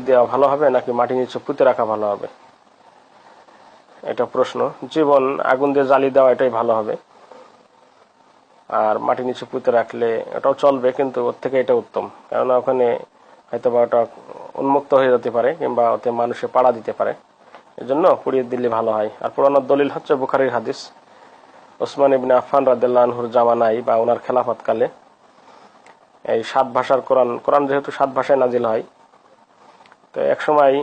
দেওয়া ভালো হবে নাকি মাটি নিচে পুঁতে রাখা ভালো হবে? এটা প্রশ্ন। জীবন আগুন দিয়ে জ্বালি দেওয়া এটাই ভালো হবে। আর মাটি নিচে পুঁতে রাখলে ওটাও চলবে, কিন্তু ওর থেকে এটা উত্তম। কেননা ওখানে হয়তো বা ওটা উন্মুক্ত হয়ে যেতে পারে, কিংবা ওতে মানুষে পাড়া দিতে পারে। এজন্য পুড়িয়ে দিলে ভালো হয়। আর পুরানো দলিল হচ্ছে বুখারির হাদিস, ওসমান ইবিন আফান রাদিল্লাহুর জামানাই বা ওনার খেলাফতকালে। এই সাত ভাষার কোরআন কোরআন যেহেতু সাত ভাষায় নাজিল হয় তো এক সময়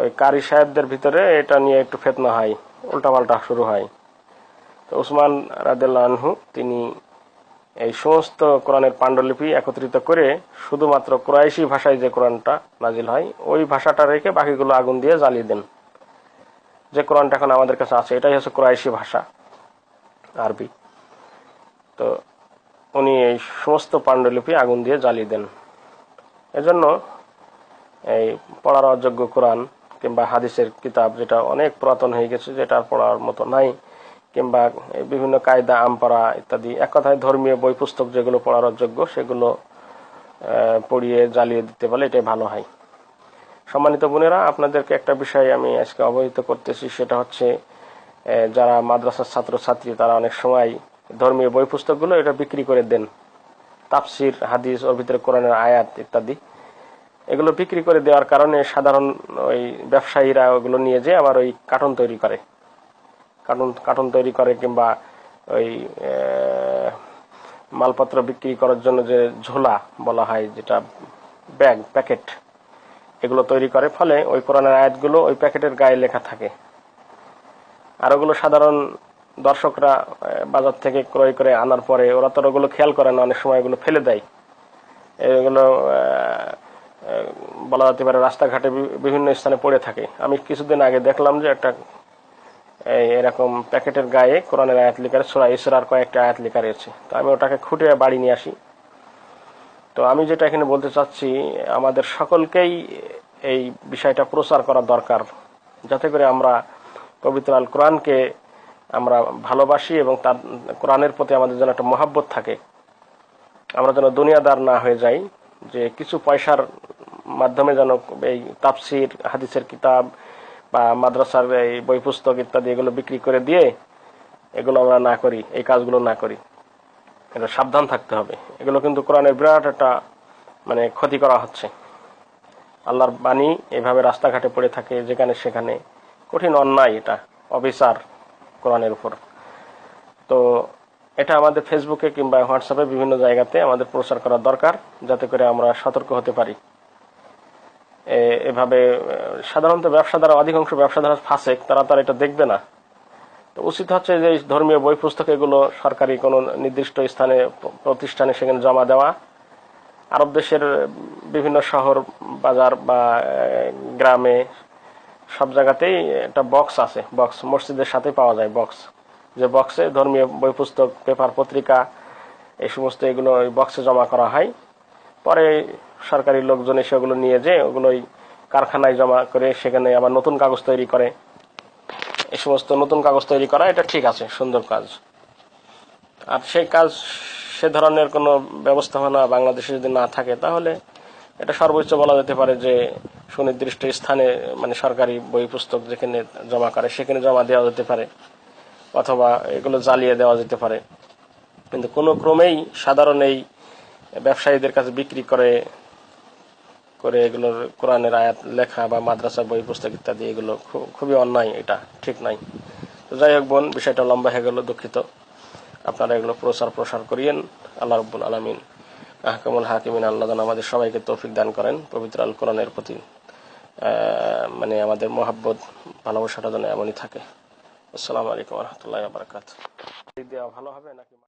ওই কারি সাহেবদের ভিতরে এটা নিয়ে একটু ফেতনা হয়, উল্টাপাল্টা শুরু হয়। তো উসমান রাদিল্লা আনহু, তিনি এই সমস্ত কোরআনের পাণ্ডুলিপি একত্রিত করে শুধুমাত্র ক্রয়েশি ভাষায় যে কোরআনটা নাজিল হয়, ওই ভাষাটা রেখে বাকিগুলো আগুন দিয়ে জ্বালিয়ে দেন। যে কোরআনটা এখন আমাদের কাছে আছে, এটাই হচ্ছে ক্রয়েশি ভাষা, আরবি। তো উনি এই সমস্ত পাণ্ডুলিপি আগুন দিয়ে জ্বালিয়ে দেন। এজন্য এই পড়ার অযোগ্য কোরআন কিংবা হাদিসের কিতাব যেটা অনেক পুরাতন হয়ে গেছে যেটা পড়ার মতো নাই, কিংবা বিভিন্ন কায়দা আমপাড়া ইত্যাদি। এক কথায় ধর্মীয় বই পুস্তক যেগুলো পড়ার অযোগ্য, সেগুলো পড়িয়ে জ্বালিয়ে দিতে পারলে এটাই ভালো হয়। সম্মানিত বোনেরা, আপনাদেরকে একটা বিষয় আমি আজকে অবহিত করতেছি, সেটা হচ্ছে যারা মাদ্রাসার ছাত্রছাত্রী, তারা অনেক সময় ধর্মীয় বই পুস্তকগুলো এটা বিক্রি করে দেন। তাফসির, হাদিস, ওর ভিতরে কোরআনের আয়াত ইত্যাদি। এগুলো বিক্রি করে দেওয়ার কারণে সাধারণ ওই ব্যবসায়ীরা ওগুলো নিয়ে যেয়ে আবার ওই কার্টন তৈরি করে। কার্টুন কার্টুন তৈরি করে কিংবা ওই মালপত্র বিক্রি করার জন্য যে ঝোলা বলা হয়, যেটা ব্যাগ, প্যাকেট, এগুলো তৈরি করে। ফলে ওই কোরআনের আয়াতগুলো ওই প্যাকেটের গায়ে লেখা থাকে। আর ওগুলো সাধারণ দর্শকরা বাজার থেকে ক্রয় করে আনার পরে ওরা তো ওগুলো খেয়াল করে না, অনেক সময় এগুলো ফেলে দেয়। এগুলো বলা যেতে পারে রাস্তাঘাটে বিভিন্ন স্থানে পড়ে থাকে। আমি কিছুদিন আগে দেখলাম যে একটা এরকম প্যাকেটের গায়ে কোরআনের আয়াত লেখা সোরা ইসরার কয়েকটা আয়াত লেখা রয়েছে। তো আমি ওটাকে খুঁটে বাড়ি নিয়ে আসি। তো আমি যেটা এখানে বলতে চাচ্ছি, আমাদের সকলকেই এই বিষয়টা প্রচার করা দরকার। যাতে করে আমরা পবিত্র আল কোরআনকে আমরা ভালোবাসি এবং তার, কোরআনের প্রতি আমাদের যেন একটা মহাব্বত থাকে। আমরা যেন দুনিয়াদার না হয়ে যাই, যে কিছু পয়সার মাধ্যমে যেন এই তাপসির হাদিসের কিতাব বা মাদ্রাসার এই বই পুস্তক ইত্যাদি এগুলো বিক্রি করে দিয়ে এগুলো আমরা না করি, এই কাজগুলো না করি। এটা সাবধান থাকতে হবে। এগুলো কিন্তু কোরআনের বিরাট একটা মানে ক্ষতি করা হচ্ছে। আল্লাহর বাণী এভাবে রাস্তাঘাটে পড়ে থাকে, যেখানে সেখানে কঠিন অন্যায় এটা, অবিচার কোরআনের উপর। তো এটা আমাদের ফেসবুকে কিংবা হোয়াটসঅ্যাপে বিভিন্ন জায়গাতে আমাদের প্রচার করা দরকার, যাতে করে আমরা সতর্ক হতে পারি। এভাবে সাধারণত ব্যবসাদারা অধিকাংশ ব্যবসাদারা ফাঁসেক, তারা তার এটা দেখবে না। তো উচিত হচ্ছে যে ধর্মীয় বই পুস্তক এগুলো সরকারি কোনো নির্দিষ্ট স্থানে, প্রতিষ্ঠানে সেখানে জমা দেওয়া। আরব দেশের বিভিন্ন শহর, বাজার বা গ্রামে সব জায়গাতেই একটা বক্স আছে। বক্স মসজিদের সাথে পাওয়া যায় বক্স যে বক্সে ধর্মীয় বই পুস্তক পেপার পত্রিকা, এই সমস্ত এগুলো ওই বক্সে জমা করা হয়। পরে সরকারি লোকজন এসে ওগুলো নিয়ে যে ওগুলোই কারখানায় জমা করে সেখানে আবার নতুন কাগজ তৈরি করে। এ সমস্ত নতুন কাগজ তৈরি করা, এটা ঠিক আছে, সুন্দর কাজ। আর সেই কাজ, সে ধরনের কোনো ব্যবস্থাপনা বাংলাদেশে যদি না থাকে, তাহলে এটা সর্বোচ্চ বলা যেতে পারে যে সুনির্দিষ্ট স্থানে মানে সরকারি বই পুস্তক যেখানে জমা করে, সেখানে জমা দেওয়া যেতে পারে, অথবা এগুলো জ্বালিয়ে দেওয়া যেতে পারে। কিন্তু কোনো ক্রমেই সাধারণ এই ব্যবসায়ীদের কাছে বিক্রি করে করে এগুলোর কোরআনের আয়াত লেখা বা মাদ্রাসা বই পুস্তক ইত্যাদি, এগুলো খুবই অন্যায়, এটা ঠিক নাই। তো যাই হোক বোন, বিষয়টা লম্বা হয়ে গেল, দুঃখিত। আপনারা এগুলো প্রচার প্রসার করিয়েন। আল্লাহ রব্বুল আলমিন আহকামুল হাকিমিন, আল্লাহ আমাদের সবাইকে তৌফিক দান করেন, পবিত্র আল কোরআনের প্রতি মানে আমাদের মহাব্বত, ভালোবাসাটা যেন এমনই থাকে। আসসালামু আলাইকুম রহমতুল্লাহ বারকাত দেওয়া ভালো হবে নাকি